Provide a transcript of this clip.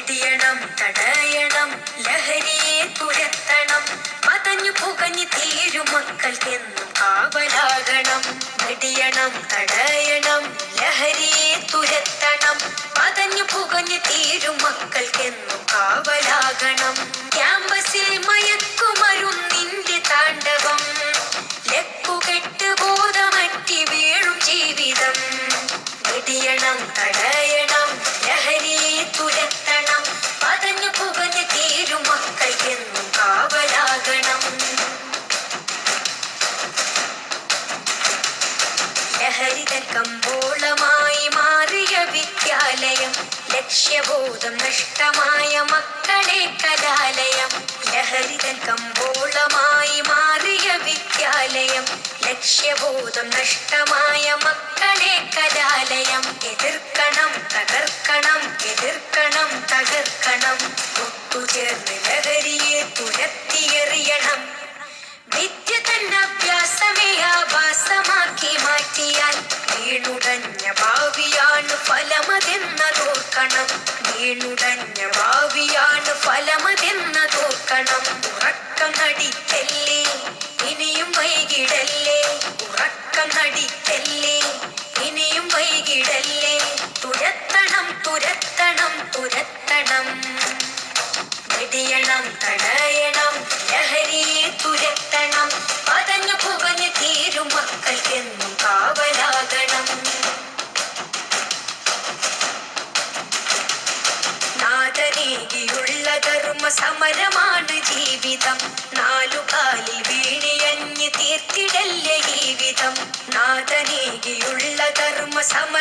വെടിയണം തടയണം ലഹരിയെ തുരത്തണം. പതഞ്ഞു പുകഞ്ഞു തീരും മക്കൾക്കെന്നും കാവലാകണം. വെടിയണം തടയണം ലഹരിയെ തുരത്തണം. പതഞ്ഞു പുകഞ്ഞു തീരും ലഹരിതൻ കമ്പോളമായി മാറിയ വിദ്യാലയം ലക്ഷ്യബോധം നഷ്ടമായ മക്കളെ കലാലയം. ലഹരിതൻ കമ്പോളമായി മാറിയ വിദ്യാലയം ലക്ഷ്യബോധം നഷ്ടമായ മക്കളെ കലാലയം. എതിർക്കണം വൈകിടല്ലേ തുരത്തണം തുരത്തണം തുരത്തണം. വെടിയണം തടയണം ലഹരിയെ തുരത്തണം. പതഞ്ഞു പുകഞ്ഞു തീരും മക്കൾക്കെന്നും കാവലാകണം. നാദനേകിയുള്ള ധർമ്മ സമരമാണ് ജീവിതം. നാലുകാലിൽ വീണിയഞ്ഞ് തീർത്തിടല്ലേ ജീവിതം നാദനേകിയുള്ള ധർമ്മ സമരമാണ്